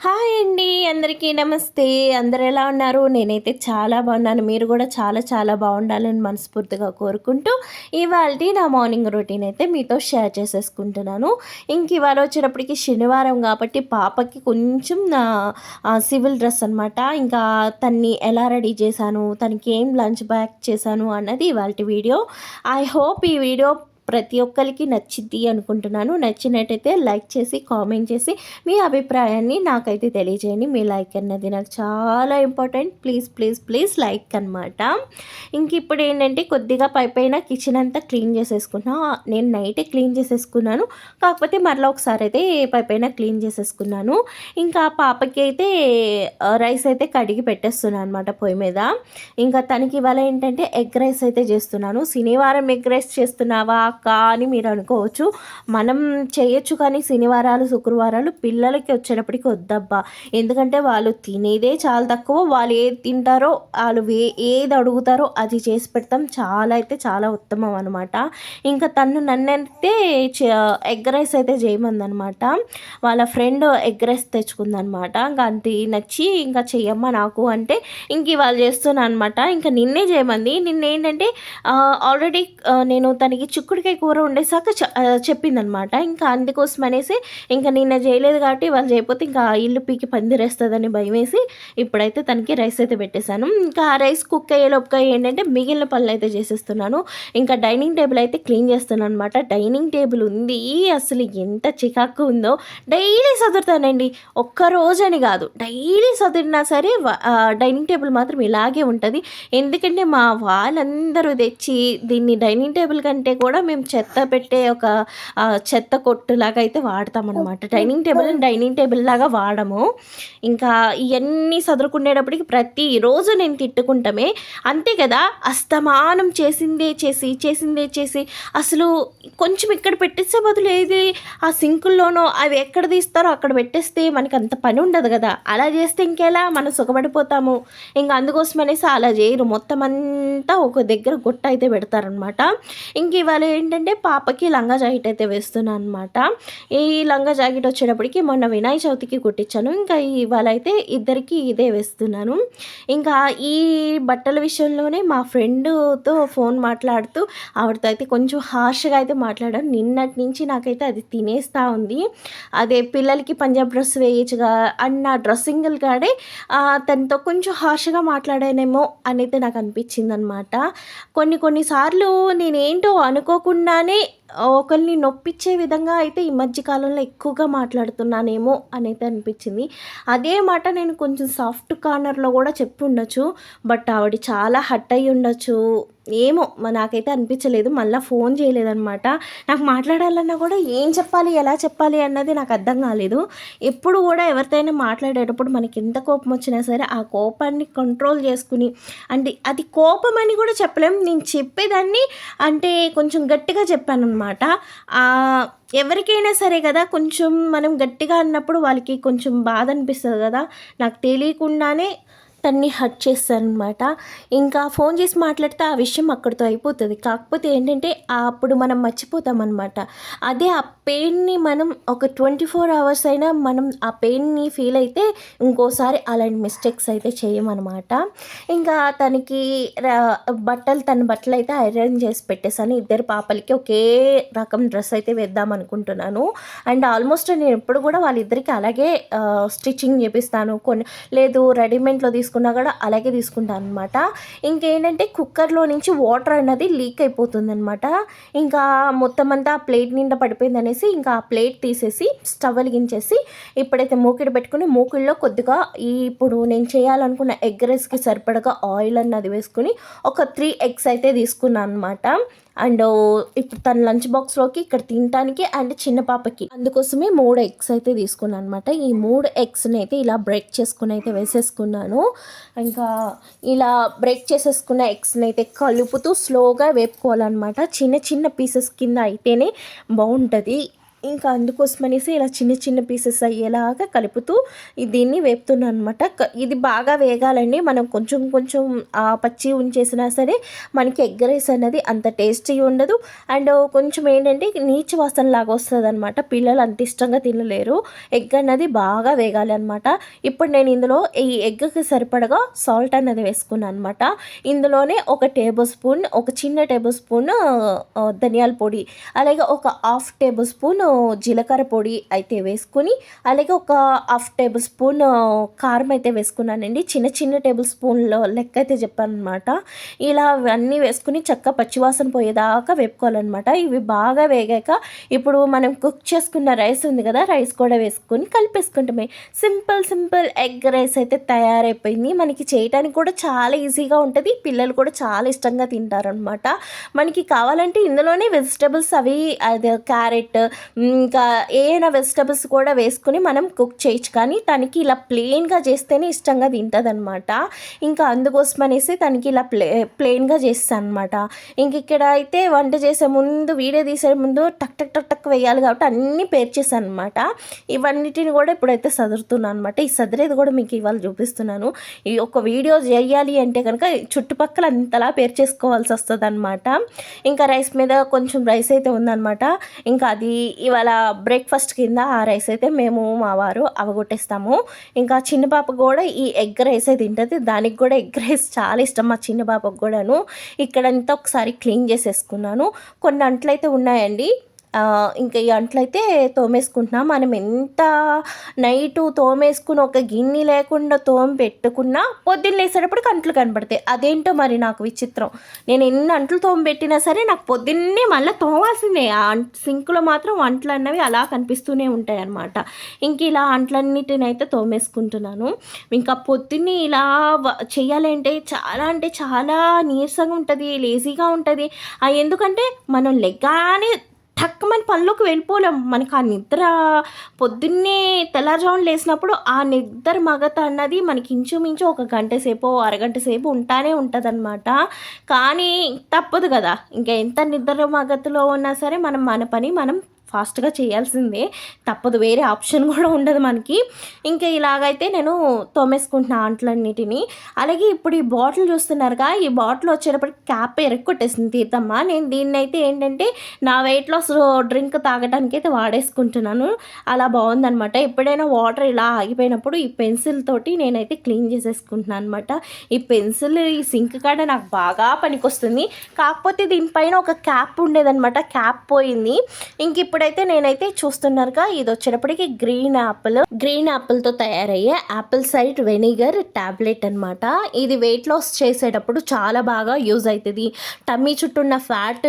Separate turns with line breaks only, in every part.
Hi అండి అందరికీ నమస్తే. అందరు ఎలా ఉన్నారు? నేనైతే చాలా బాగున్నాను. మీరు కూడా చాలా చాలా బాగుండాలని మనస్ఫూర్తిగా కోరుకుంటూ ఇవాళ నా మార్నింగ్ రొటీన్ అయితే మీతో షేర్ చేసేసుకుంటున్నాను. ఇంక ఇవాళ వచ్చేటప్పటికి శనివారం కాబట్టి పాపకి కొంచెం నా సివిల్ డ్రెస్ అనమాట ఇంకా తన్ని ఎలా రెడీ చేశాను తనకి ఏం లంచ్ బ్యాక్ చేశాను అన్నది ఇవాళ వీడియో. ఐ హోప్ ఈ వీడియో ప్రతి ఒక్కరికి నచ్చిద్ది అనుకుంటున్నాను. నచ్చినట్టయితే లైక్ చేసి కామెంట్ చేసి మీ అభిప్రాయాన్ని నాకైతే తెలియజేయండి. మీ లైక్ అన్నది నాకు చాలా important. Please please please like అనమాట ఇంక ఇప్పుడు ఏంటంటే కొద్దిగా పైపైన కిచెన్ అంతా క్లీన్ చేసేసుకున్నా. నేను నైటే క్లీన్ చేసేసుకున్నాను. కాకపోతే మరలా ఒకసారి అయితే పైపైన క్లీన్ చేసేసుకున్నాను. ఇంకా పాపకి అయితే రైస్ అయితే కడిగి పెట్టేస్తున్నాను అనమాట పొయ్యి మీద. ఇంకా తనకి ఇవాళ ఏంటంటే ఎగ్ రైస్ అయితే చేస్తున్నాను. శనివారం ఎగ్ రైస్ చేస్తున్నావా? అక్క అని మీరు అనుకోవచ్చు. మనం చేయొచ్చు కానీ శనివారాలు శుక్రవారాలు పిల్లలకి వచ్చేటప్పటికి వద్దబ్బా. ఎందుకంటే వాళ్ళు తినేదే చాలా తక్కువ. వాళ్ళు ఏది తింటారో వాళ్ళు ఏది అడుగుతారో అది చేసి పెడతాం. చాలా అయితే చాలా ఉత్తమం అనమాట ఇంకా తను నన్నైతే ఎగ్ రైస్ అయితే చేయమందనమాట వాళ్ళ ఫ్రెండ్ ఎగ్ రైస్ తెచ్చుకుందనమాట ఇంకా అంత నచ్చి ఇంకా చెయ్యమ్మా నాకు అంటే ఇంక ఇవాళ చేస్తున్నా అనమాట ఇంకా నిన్నే చేయమంది. నిన్న ఏంటంటే ఆల్రెడీ నేను తనకి చిక్కుడికి బెండకాయ కూర వండేసాక చెప్పిందనమాట. ఇంకా అందుకోసం అనేసి ఇంకా నిన్న చేయలేదు కాబట్టి వాళ్ళు చేయకపోతే ఇంకా ఇల్లు పీకి పందిరేస్తుందని భయం వేసి ఇప్పుడైతే తనకి రైస్ అయితే పెట్టేశాను. ఇంకా ఆ రైస్ కుక్ అయ్యేలోపుగా ఏంటంటే మిగిలిన పనులు అయితే చేసేస్తున్నాను. ఇంకా డైనింగ్ టేబుల్ అయితే క్లీన్ చేస్తున్నాను అనమాట డైనింగ్ టేబుల్ ఉంది. అసలు ఎంత చికాకు ఉందో. డైలీ చదువుతానండి ఒక్క రోజని కాదు. డైలీ చదివినా సరే డైనింగ్ టేబుల్ మాత్రం ఇలాగే ఉంటుంది. ఎందుకంటే మా వాళ్ళందరూ తెచ్చి దీన్ని డైనింగ్ టేబుల్ కంటే కూడా మేము మేము చెత్త పెట్టే ఒక చెత్త కొట్టులాగా అయితే వాడతామన్నమాట. డైనింగ్ టేబుల్ డైనింగ్ టేబుల్ లాగా వాడము. ఇంకా ఇవన్నీ చదువుకునేటప్పటికి ప్రతిరోజు నేను తిట్టుకుంటామే. అంతే కదా అస్తమానం చేసిందే చేసి చేసిందే చేసి అసలు కొంచెం ఇక్కడ పెట్టేసే బదులు ఏది ఆ సింకుల్లోనో అవి ఎక్కడ తీస్తారో అక్కడ పెట్టేస్తే మనకి అంత పని ఉండదు కదా. అలా చేస్తే ఇంకెలా? మనం సుఖపడిపోతాము. ఇంకా అందుకోసం అనేసి అలా చేయరు. మొత్తం అంతా ఒక దగ్గర గుట్ట అయితే పెడతారనమాట ఇంక ఇవాళ ఏంటంటే పాపకి లంగా జాకెట్ అయితే వేస్తున్నాను అనమాట ఈ లంగా జాకెట్ వచ్చేటప్పటికి మొన్న వినాయక చవితికి కుట్టించాను. ఇంకా ఇవాళ అయితే ఇద్దరికి ఇదే వేస్తున్నాను. ఇంకా ఈ బట్టల విషయంలోనే మా ఫ్రెండ్తో ఫోన్ మాట్లాడుతూ ఆవిడతో అయితే కొంచెం హార్ష్గా అయితే మాట్లాడాను. నిన్నటి నుంచి నాకైతే అది తినేస్తూ ఉంది. అదే పిల్లలకి పంజాబ్ డ్రెస్ వేయచ్చుగా అన్న డ్రెస్సింగ్లు కాడే తనతో కొంచెం హార్ష్గా మాట్లాడానేమో అనేది నాకు అనిపించింది అనమాట కొన్ని కొన్నిసార్లు నేనేంటో అనుకోకుండా అనుకోకుండానే ఒకరిని నొప్పించే విధంగా అయితే ఈ మధ్య కాలంలో ఎక్కువగా మాట్లాడుతున్నానేమో అనేది అనిపించింది. అదే మాట నేను కొంచెం సాఫ్ట్ కార్నర్లో కూడా చెప్పి ఉండొచ్చు. బట్ ఆవిడ చాలా హట్ అయ్యి ఉండొచ్చు. ఏమో నాకైతే అనిపించలేదు. మళ్ళీ ఫోన్ చేయలేదనమాట నాకు మాట్లాడాలన్నా కూడా ఏం చెప్పాలి ఎలా చెప్పాలి అన్నది నాకు అర్థం కాలేదు. ఎప్పుడు కూడా ఎవరితోనైనా మాట్లాడేటప్పుడు మనకి ఎంత కోపం వచ్చినా సరే ఆ కోపాన్ని కంట్రోల్ చేసుకుని అంటే అది కోపం అని కూడా చెప్పలేం. నేను చెప్పేదాన్ని అంటే కొంచెం గట్టిగా చెప్పాను అనమాట ఎవరికైనా సరే కదా కొంచెం మనం గట్టిగా అన్నప్పుడు వాళ్ళకి కొంచెం బాధ అనిపిస్తుంది కదా. నాకు తెలియకుండానే తన్ని హట్ చేస్తానమాట ఇంకా ఫోన్ చేసి మాట్లాడితే ఆ విషయం అక్కడితో అయిపోతుంది. కాకపోతే ఏంటంటే అప్పుడు మనం మర్చిపోతామన్నమాట అదే ఆ పెయిన్ని మనం ఒక ట్వంటీ ఫోర్ అవర్స్ అయినా మనం ఆ పెయిన్ని ఫీల్ అయితే ఇంకోసారి అలాంటి మిస్టేక్స్ అయితే చేయమన్నమాట ఇంకా తనకి బట్టలు తన బట్టలు అయితే ఐరన్ చేసి పెట్టేసాను ఇద్దరు పాపలకి ఒకే రకం డ్రెస్ అయితే వేద్దాం అనుకుంటున్నాను. అండ్ ఆల్మోస్ట్ నేను ఎప్పుడు కూడా వాళ్ళిద్దరికి అలాగే స్టిచ్చింగ్ చేపిస్తాను. కొన్ని లేదు రెడీమేడ్లో తీసుకు తీసుకున్నా కూడా అలాగే తీసుకుంటాను అనమాట ఇంకేంటంటే కుక్కర్లో నుంచి వాటర్ అన్నది లీక్ అయిపోతుంది అనమాట ఇంకా మొత్తం అంతా ప్లేట్ నిండా పడిపోయింది అనేసి ఇంకా ఆ ప్లేట్ తీసేసి స్టవ్ వెలిగించేసి ఇప్పుడైతే మూకిడి పెట్టుకుని మూకిడిలో కొద్దిగా ఈ ఇప్పుడు నేను చేయాలనుకున్న ఎగ్ రైస్కి సరిపడగా ఆయిల్ అన్నది వేసుకుని ఒక త్రీ ఎగ్స్ అయితే తీసుకున్నాను అనమాట అండ్ ఇప్పుడు తన లంచ్ బాక్స్లోకి ఇక్కడ తినడానికి అండ్ చిన్న పాపకి. అందుకోసమే మూడు ఎగ్స్ అయితే తీసుకున్నాను అనమాట ఈ మూడు ఎగ్స్ని అయితే ఇలా బ్రేక్ చేసుకుని అయితే వేసేసుకున్నాను. ఇంకా ఇలా బ్రేక్ చేసేసుకున్న ఎగ్స్ని అయితే కలుపుతూ స్లోగా వేపుకోవాలన్నమాట. చిన్న చిన్న పీసెస్ కింద అయితేనే బాగుంటుంది. ఇంకా అందుకోసమనేసి ఇలా చిన్న చిన్న పీసెస్ అయ్యేలాగా కలుపుతూ దీన్ని వేపుతున్నాను అనమాట ఇది బాగా వేగాలండి. మనం కొంచెం కొంచెం ఆ పచ్చి ఉంచేసినా సరే మనకి ఎగ్ రైస్ అనేది అంత టేస్టీ ఉండదు. అండ్ కొంచెం ఏంటంటే నీచు వాసన లాగా వస్తుంది అనమాట పిల్లలు అంత ఇష్టంగా తినలేరు. ఎగ్ అన్నది బాగా వేగాలి అనమాట ఇప్పుడు నేను ఇందులో ఈ ఎగ్కి సరిపడగా సాల్ట్ అన్నది వేసుకున్నాను అనమాట ఇందులోనే ఒక టేబుల్ స్పూన్ ఒక చిన్న టేబుల్ స్పూన్ ధనియాల పొడి అలాగే ఒక హాఫ్ టేబుల్ స్పూన్ జీలకర్ర పొడి అయితే వేసుకొని అలాగే ఒక హాఫ్ టేబుల్ స్పూన్ కారం అయితే వేసుకున్నానండి. చిన్న చిన్న టేబుల్ స్పూన్లో లెక్క అయితే చెప్పాను అనమాట ఇలా అన్నీ వేసుకుని చక్క పచ్చివాసన పోయేదాకా వేపుకోవాలన్నమాట. ఇవి బాగా వేగాక ఇప్పుడు మనం కుక్ చేసుకున్న రైస్ ఉంది కదా రైస్ కూడా వేసుకొని కలిపేసుకుంటామే. సింపుల్ సింపుల్ ఎగ్ రైస్ అయితే తయారైపోయింది. మనకి చేయడానికి కూడా చాలా ఈజీగా ఉంటుంది. పిల్లలు కూడా చాలా ఇష్టంగా తింటారనమాట మనకి కావాలంటే ఇందులోనే వెజిటబుల్స్ అవి అది క్యారెట్ ఇంకా ఏదైనా వెజిటబుల్స్ కూడా వేసుకుని మనం కుక్ చేయొచ్చు. కానీ తనకి ఇలా ప్లెయిన్గా చేస్తేనే ఇష్టంగా తింటుంది అనమాట ఇంకా అందుకోసం అనేసి తనకి ఇలా ప్లే ప్లెయిన్గా చేస్తాను అనమాట ఇంక ఇక్కడ అయితే వంట చేసే ముందు వీడియో తీసే ముందు టక్ టక్ టక్ టక్ వేయాలి కాబట్టి అన్నీ పేర్చేసాను అనమాట ఇవన్నిటిని కూడా ఇప్పుడైతే సదురుతున్నాను అనమాట ఈ సదిరేది కూడా మీకు ఇవాళ చూపిస్తున్నాను. ఈ ఒక వీడియో చేయాలి అంటే కనుక చుట్టుపక్కల అంతలా పేర్చేసుకోవాల్సి వస్తుంది అనమాట ఇంకా రైస్ మీద కొంచెం రైస్ అయితే ఉందన్నమాట. ఇంకా అది ఇవాళ బ్రేక్ఫాస్ట్ కింద ఆ రైస్ అయితే మేము మా వారు అవగొట్టేస్తాము. ఇంకా చిన్న పాప కూడా ఈ ఎగ్ రైస్ అయితే తింటుంది. దానికి కూడా ఎగ్ రైస్ చాలా ఇష్టం మా చిన్న పాపకు కూడాను. ఇక్కడంతా ఒకసారి క్లీన్ చేసేసుకున్నాను. కొన్ని అంట్లయితే ఉన్నాయండి. ఇంకా ఈ అంట్లయితే తోమేసుకుంటున్నాం. మనం ఎంత నైటు తోమేసుకుని ఒక గిన్నె లేకుండా తోమ పెట్టుకున్నా పొద్దున్న లేసేటప్పటికి అంట్లు కనపడతాయి. అదేంటో మరి నాకు విచిత్రం. నేను ఎన్ని అంట్లు తోమ పెట్టినా సరే నాకు పొద్దున్నే మళ్ళీ తోమాల్సిందే. ఆ సింక్లో మాత్రం అంట్లు అన్నవి అలా కనిపిస్తూనే ఉంటాయి అన్నమాట ఇంక ఇలా అంట్లన్నిటిని అయితే తోమేసుకుంటున్నాను. ఇంకా పొద్దున్నే ఇలా చేయాలంటే చాలా అంటే చాలా నీరసంగా ఉంటుంది లేజీగా ఉంటుంది. ఆ ఎందుకంటే మనం లెగ్గానే ఠక్కమని పనిలోకి వెళ్ళిపోలేం. మనకి ఆ నిద్ర పొద్దున్నే తెల్లారుజామున లేసినప్పుడు ఆ నిద్ర మగత అన్నది మనకి ఇంచుమించు ఒక గంట సేపు అరగంట సేపు ఉంటానే ఉంటుంది కానీ తప్పదు కదా. ఇంకా ఎంత నిద్ర మగతలో ఉన్నా సరే మనం మన పని మనం ఫాస్ట్గా చేయాల్సిందే. తప్పదు వేరే ఆప్షన్ కూడా ఉండదు మనకి. ఇంకా ఇలాగైతే నేను తోమేసుకుంటున్నా ఆంట్లన్నిటిని. అలాగే ఇప్పుడు ఈ బాటిల్ చూస్తున్నారుగా ఈ బాటిల్ వచ్చేటప్పటికి క్యాప్ ఎరక్కొట్టేసింది తీర్థమ్మ. నేను దీన్ని అయితే ఏంటంటే నా వెయిట్ లాస్ డ్రింక్ తాగడానికి అయితే వాడేసుకుంటున్నాను. అలా బాగుందనమాట ఎప్పుడైనా వాటర్ ఇలా ఆగిపోయినప్పుడు ఈ పెన్సిల్ తోటి నేనైతే క్లీన్ చేసేసుకుంటున్నాను అనమాట ఈ పెన్సిల్ ఈ సింక్ కాడ నాకు బాగా పనికొస్తుంది. కాకపోతే దీనిపైన ఒక క్యాప్ ఉండేదన్నమాట. క్యాప్ పోయింది. ఇంక ఇప్పుడైతే నేనైతే చూస్తున్నారుగా ఇది వచ్చేటప్పటికి గ్రీన్ యాపిల్ గ్రీన్ యాపిల్తో తయారయ్యే యాపిల్ సైడ్ వెనిగర్ టాబ్లెట్ అన్నమాట. ఇది వెయిట్ లాస్ చేసేటప్పుడు చాలా బాగా యూజ్ అవుతుంది టమ్మీ చుట్టూ ఉన్న ఫ్యాట్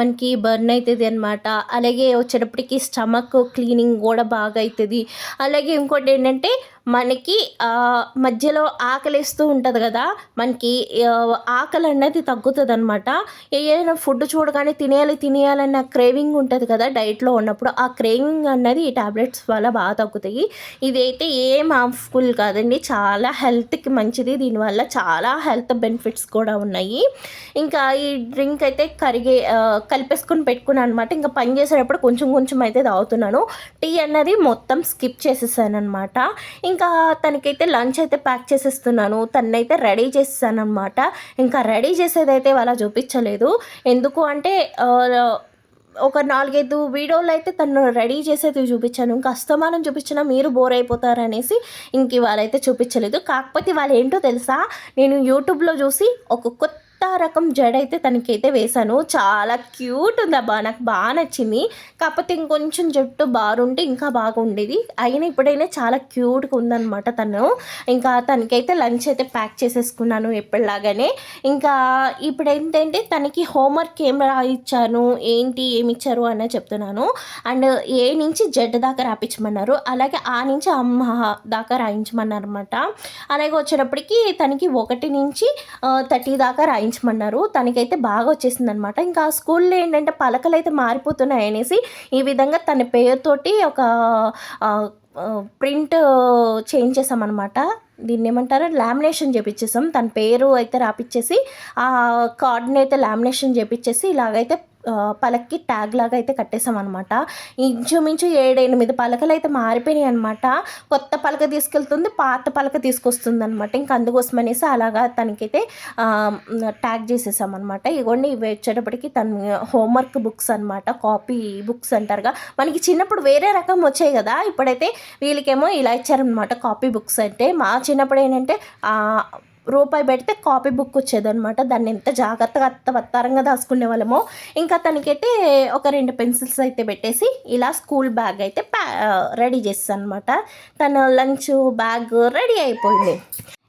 మనకి బర్న్ అవుతుంది అనమాట అలాగే వచ్చేటప్పటికి స్టమక్ క్లీనింగ్ కూడా బాగా అవుతుంది అలాగే ఇంకోటి ఏంటంటే మనకి మధ్యలో ఆకలిస్తూ ఉంటుంది కదా మనకి ఆకలి అనేది తగ్గుతుంది అనమాట ఏదైనా ఫుడ్ చూడగానే తినేయాలి తినేయాలన్న క్రేవింగ్ ఉంటుంది కదా డైట్లో ఉన్నప్పుడు ఆ క్రేవింగ్ అన్నది ఈ టాబ్లెట్స్ వల్ల బాగా తగ్గుతాయి. ఇదైతే ఏం హార్మ్ఫుల్ కాదండి చాలా హెల్త్కి మంచిది దీనివల్ల చాలా హెల్త్ బెనిఫిట్స్ కూడా ఉన్నాయి. ఇంకా ఈ డ్రింక్ అయితే కరిగే కలిపేసుకొని పెట్టుకున్నాను అనమాట ఇంకా పని చేసేటప్పుడు కొంచెం కొంచెం అయితే తాగుతున్నాను. టీ అన్నది మొత్తం స్కిప్ చేసేసాను అనమాట ఇంకా తనకైతే లంచ్ అయితే ప్యాక్ చేసేస్తున్నాను. తనైతే రెడీ చేసేసాను ఇంకా రెడీ చేసేది అయితే వాళ్ళ చూపించలేదు. ఎందుకు అంటే ఒక నాలుగైదు వీడియోలు అయితే తను రెడీ చేసేది చూపించాను. ఇంకా అస్తమానం చూపించినా మీరు బోర్ అయిపోతారు అనేసి ఇంక ఇవాళ అయితే చూపించలేదు. కాకపోతే వాళ్ళు ఏంటో తెలుసా? నేను యూట్యూబ్లో చూసి ఒక కొత్త కొత్త రకం జడ అయితే తనకైతే వేశాను. చాలా క్యూట్ ఉంది అబ్బా. నాకు బాగా నచ్చింది. కాకపోతే ఇంకొంచెం జుట్టు బారుంటే ఇంకా బాగుండేది. అయినా ఇప్పుడైనా చాలా క్యూట్గా ఉందనమాట తను. ఇంకా తనకైతే లంచ్ అయితే ప్యాక్ చేసేసుకున్నాను ఎప్పటిలాగానే. ఇంకా ఇప్పుడు ఏంటంటే తనకి హోంవర్క్ ఏం రాయిచ్చాను ఏంటి ఏమి ఇచ్చారు అనే చెప్తున్నాను. అండ్ ఏ నుంచి జెడ్ దాకా రాపించమన్నారు అలాగే ఆ నుంచి అమ్మ దాకా రాయించమన్నారు అనమాట అలాగే వచ్చేటప్పటికి తనకి ఒకటి నుంచి థర్టీ దాకా రాయించమన్నారు తనకైతే బాగా వచ్చేసింది అనమాట ఇంకా ఆ స్కూల్లో ఏంటంటే పలకలు అయితే మారిపోతున్నాయి అనేసి ఈ విధంగా తన పేరుతోటి ఒక ప్రింట్ చేయించేసామన్నమాట దీన్ని ఏమంటారు? లామినేషన్ చేపించేసాం తన పేరు అయితే రాపిచ్చేసి ఆ కార్డ్ని అయితే లామినేషన్ చేపించేసి ఇలాగైతే పలక్కి ట్యాగ్ లాగా అయితే కట్టేసాం అనమాట ఇంచుమించు ఏడెనిమిది పలకలు అయితే మారిపోయినాయి అనమాట కొత్త పలక తీసుకెళ్తుంది పాత పలక తీసుకొస్తుంది అనమాట ఇంకా అందుకోసం అనేసి అలాగా తనకైతే ట్యాగ్ చేసేసాం అనమాట ఇవి వచ్చేటప్పటికి తన హోంవర్క్ బుక్స్ అనమాట కాపీ బుక్స్ అంటారుగా. మనకి చిన్నప్పుడు వేరే రకం వచ్చాయి కదా. ఇప్పుడైతే వీళ్ళకేమో ఇలా ఇచ్చారనమాట కాపీ బుక్స్ అంటే. మా చిన్నప్పుడు ఏంటంటే రూపాయి పెడితే కాపీ బుక్ వచ్చేదనమాట దాన్ని ఎంత జాగ్రత్తగా అత్తవత్తారంగా దాచుకునే వాళ్ళమో. ఇంకా తనకైతే ఒక రెండు పెన్సిల్స్ అయితే పెట్టేసి ఇలా స్కూల్ బ్యాగ్ అయితే ప్యా రెడీ చేస్తాను అనమాట తన లంచ్ బ్యాగ్ రెడీ అయిపోయింది.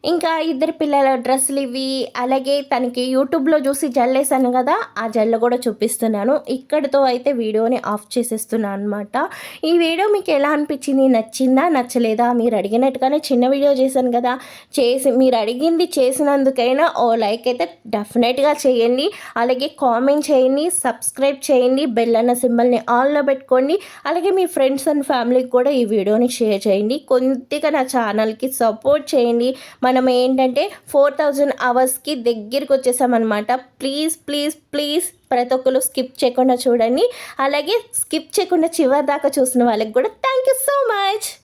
ఇంకా ఇద్దరు పిల్లల డ్రెస్సులు ఇవి అలాగే తనకి యూట్యూబ్లో చూసి జల్లేసాను కదా ఆ జల్లు కూడా చూపిస్తున్నాను. ఇక్కడితో అయితే వీడియోని ఆఫ్ చేసేస్తున్నాను అనమాట ఈ వీడియో మీకు ఎలా అనిపించింది? నచ్చిందా? నచ్చలేదా? మీరు అడిగినట్టుగానే చిన్న వీడియో చేశాను కదా. చేసి మీరు అడిగింది చేసినందుకైనా ఓ లైక్ అయితే డెఫినెట్గా చేయండి. అలాగే కామెంట్ చేయండి సబ్స్క్రైబ్ చేయండి బెల్ అన్న సింబల్ని ఆన్లో పెట్టుకోండి. అలాగే మీ ఫ్రెండ్స్ అండ్ ఫ్యామిలీకి కూడా ఈ వీడియోని షేర్ చేయండి. కొద్దిగా నా ఛానల్కి సపోర్ట్ చేయండి. మనం ఏంటంటే ఫోర్ థౌజండ్ అవర్స్కి దగ్గరికి వచ్చేసామన్నమాట ప్లీజ్ ప్లీజ్ ప్లీజ్ ప్రతి ఒక్కరు స్కిప్ చేయకుండా చూడండి. అలాగే స్కిప్ చేయకుండా చివరి దాకా చూసిన వాళ్ళకి కూడా థ్యాంక్ యూ సో మచ్.